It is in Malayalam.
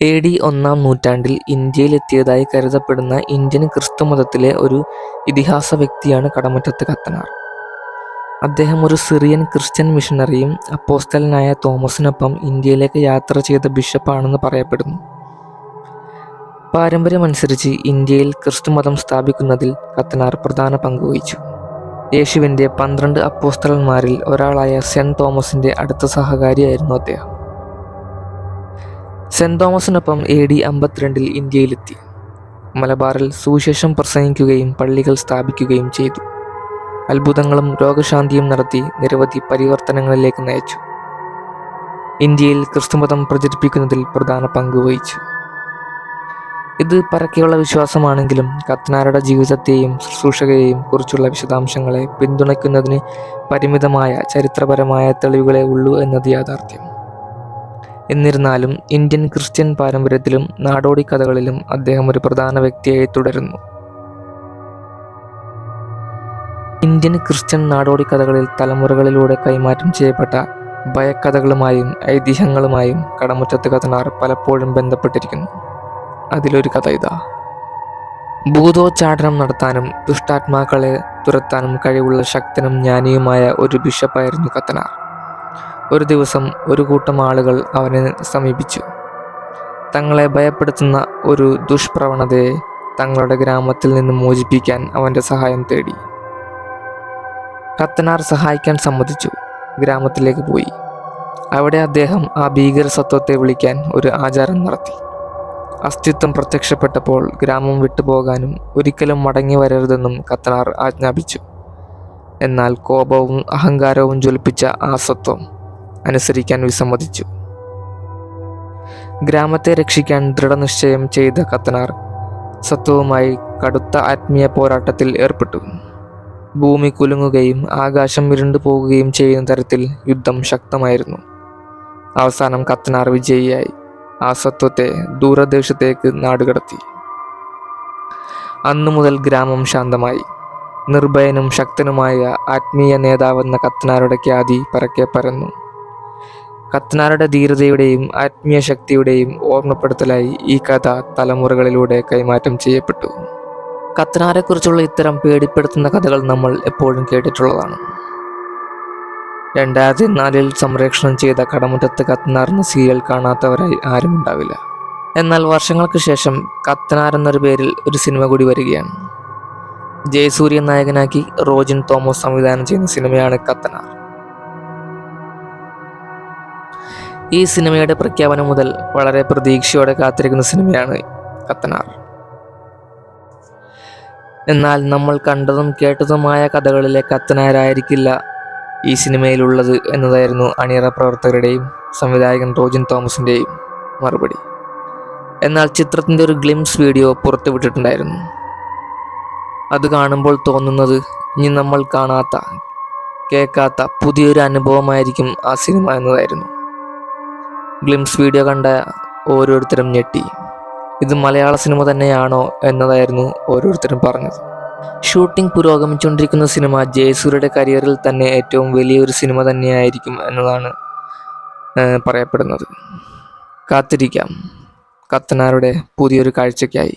എ ഡി ഒന്നാം നൂറ്റാണ്ടിൽ ഇന്ത്യയിലെത്തിയതായി കരുതപ്പെടുന്ന ഇന്ത്യൻ ക്രിസ്തുമതത്തിലെ ഒരു ഇതിഹാസ വ്യക്തിയാണ് കടമറ്റത്ത് കത്തനാർ. അദ്ദേഹം ഒരു സിറിയൻ ക്രിസ്ത്യൻ മിഷണറിയും അപ്പോസ്റ്റലിനായ തോമസിനൊപ്പം ഇന്ത്യയിലേക്ക് യാത്ര ചെയ്ത ബിഷപ്പാണെന്ന് പറയപ്പെടുന്നു. പാരമ്പര്യമനുസരിച്ച് ഇന്ത്യയിൽ ക്രിസ്തുമതം സ്ഥാപിക്കുന്നതിൽ കത്തനാർ പ്രധാന പങ്കുവഹിച്ചു. യേശുവിന്റെ പന്ത്രണ്ട് അപ്പോസ്തലന്മാരിൽ ഒരാളായ സെന്റ് തോമസിന്റെ അടുത്ത സഹകാരിയായിരുന്നു അദ്ദേഹം. സെന്റ് തോമസിനൊപ്പം എ ഡി അമ്പത്തിരണ്ടിൽ ഇന്ത്യയിലെത്തി. മലബാറിൽ സുവിശേഷം പ്രസംഗിക്കുകയും പള്ളികൾ സ്ഥാപിക്കുകയും ചെയ്തു. അത്ഭുതങ്ങളും രോഗശാന്തിയും നടത്തി നിരവധി പരിവർത്തനങ്ങളിലേക്ക് നയിച്ചു. ഇന്ത്യയിൽ ക്രിസ്തുമതം പ്രചരിപ്പിക്കുന്നതിൽ പ്രധാന പങ്ക് വഹിച്ചു ഇത് പരക്കെയുള്ള വിശ്വാസമാണെങ്കിലും കത്തനാരുടെ ജീവിതത്തെയും ശുശ്രൂഷകയെയും കുറിച്ചുള്ള വിശദാംശങ്ങളെ പിന്തുണയ്ക്കുന്നതിന് പരിമിതമായ ചരിത്രപരമായ തെളിവുകളെ ഉള്ളൂ എന്നത് യാഥാർത്ഥ്യം. എന്നിരുന്നാലും ഇന്ത്യൻ ക്രിസ്ത്യൻ പാരമ്പര്യത്തിലും നാടോടി കഥകളിലും അദ്ദേഹം ഒരു പ്രധാന വ്യക്തിയായി തുടരുന്നു. ഇന്ത്യൻ ക്രിസ്ത്യൻ നാടോടി കഥകളിൽ തലമുറകളിലൂടെ കൈമാറ്റം ചെയ്യപ്പെട്ട ഭയക്കഥകളുമായും ഐതിഹ്യങ്ങളുമായും കടമുറ്റത്ത് കഥനാർ പലപ്പോഴും ബന്ധപ്പെട്ടിരിക്കുന്നു. അതിലൊരു കഥ ഇതാ. ഭൂതോച്ചാടനം നടത്താനും ദുഷ്ടാത്മാക്കളെ തുരത്താനും കഴിവുള്ള ശക്തനും ജ്ഞാനിയുമായ ഒരു ബിഷപ്പായിരുന്നു കത്തനാർ. ഒരു ദിവസം ഒരു കൂട്ടം ആളുകൾ അവനെ സമീപിച്ചു. തങ്ങളെ ഭയപ്പെടുത്തുന്ന ഒരു ദുഷ്പ്രവണതയെ തങ്ങളുടെ ഗ്രാമത്തിൽ നിന്ന് മോചിപ്പിക്കാൻ അവന്റെ സഹായം തേടി. കത്തനാർ സഹായിക്കാൻ സമ്മതിച്ചു. ഗ്രാമത്തിലേക്ക് പോയി. അവിടെ അദ്ദേഹം ആ ഭീകരസത്വത്തെ വിളിക്കാൻ ഒരു ആചാരം നടത്തി. അസ്തിത്വം പ്രത്യക്ഷപ്പെട്ടപ്പോൾ ഗ്രാമം വിട്ടുപോകാനും ഒരിക്കലും മടങ്ങി വരരുതെന്നും കത്തനാർ ആജ്ഞാപിച്ചു. എന്നാൽ കോപവും അഹങ്കാരവും ജ്വലിപ്പിച്ച ആ സത്വം അനുസരിക്കാൻ വിസമ്മതിച്ചു. ഗ്രാമത്തെ രക്ഷിക്കാൻ ദൃഢനിശ്ചയം ചെയ്ത കത്തനാർ സത്വവുമായി കടുത്ത ആത്മീയ പോരാട്ടത്തിൽ ഏർപ്പെട്ടു. ഭൂമി കുലുങ്ങുകയും ആകാശം ഇരുണ്ടു പോകുകയും ചെയ്യുന്ന തരത്തിൽ യുദ്ധം ശക്തമായിരുന്നു. അവസാനം കത്തനാർ വിജയിയായി ആ സത്വത്തെ ദൂരദേശത്തേക്ക് നാടുകടത്തി. അന്നു മുതൽ ഗ്രാമം ശാന്തമായി. നിർഭയനും ശക്തനുമായ ആത്മീയ നേതാവെന്ന കത്തനാരുടെ ഖ്യാതി പരക്കെ പരന്നു. കത്തനാരുടെ ധീരതയുടെയും ആത്മീയ ശക്തിയുടെയും ഓർമ്മപ്പെടുത്തലായി ഈ കഥ തലമുറകളിലൂടെ കൈമാറ്റം ചെയ്യപ്പെട്ടു. കത്തനാരെക്കുറിച്ചുള്ള ഇത്തരം പേടിപ്പെടുത്തുന്ന കഥകൾ നമ്മൾ എപ്പോഴും കേട്ടിട്ടുള്ളതാണ്. രണ്ടായിരത്തി നാലിൽ സംരക്ഷണം ചെയ്ത കടമുറ്റത്ത് എന്ന സീരിയൽ കാണാത്തവരായി ആരും ഉണ്ടാവില്ല എന്നാൽ വർഷങ്ങൾക്ക് ശേഷം കത്തനാർ എന്നൊരു പേരിൽ ഒരു സിനിമ കൂടി വരികയാണ്. ജയസൂര്യൻ നായകനാക്കി റോജിൻ തോമസ് സംവിധാനം ചെയ്യുന്ന സിനിമയാണ് കത്തനാർ. ഈ സിനിമയുടെ പ്രഖ്യാപനം മുതൽ വളരെ പ്രതീക്ഷയോടെ കാത്തിരിക്കുന്ന സിനിമയാണ് കത്തനാർ. എന്നാൽ നമ്മൾ കണ്ടതും കേട്ടതുമായ കഥകളിലെ കത്തനാരായിരിക്കില്ല ഈ സിനിമയിലുള്ളത് എന്നതായിരുന്നു അണിയറ പ്രവർത്തകരുടെയും സംവിധായകൻ റോജിൻ തോമസിന്റെയും മറുപടി. എന്നാൽ ചിത്രത്തിന്റെ ഒരു ഗ്ലിംസ് വീഡിയോ പുറത്തുവിട്ടിട്ടുണ്ടായിരുന്നു. അത് കാണുമ്പോൾ തോന്നുന്നത് ഇനി നമ്മൾ കാണാത്ത, കേൾക്കാത്ത പുതിയൊരു അനുഭവമായിരിക്കും ആ സിനിമ എന്നതായിരുന്നു. ഗ്ലിംപ്സ് വീഡിയോ കണ്ട ഓരോരുത്തരും ഞെട്ടി. ഇത് മലയാള സിനിമ തന്നെയാണോ എന്നതായിരുന്നു ഓരോരുത്തരും പറഞ്ഞത്. ഷൂട്ടിംഗ് പുരോഗമിച്ചുകൊണ്ടിരിക്കുന്ന സിനിമ ജയസൂര്യയുടെ കരിയറിൽ തന്നെ ഏറ്റവും വലിയൊരു സിനിമ തന്നെയായിരിക്കും എന്നതാണ് പറയപ്പെടുന്നത്. കാത്തിരിക്കാം കത്തനാരുടെ പുതിയൊരു കാഴ്ചയ്ക്കായി.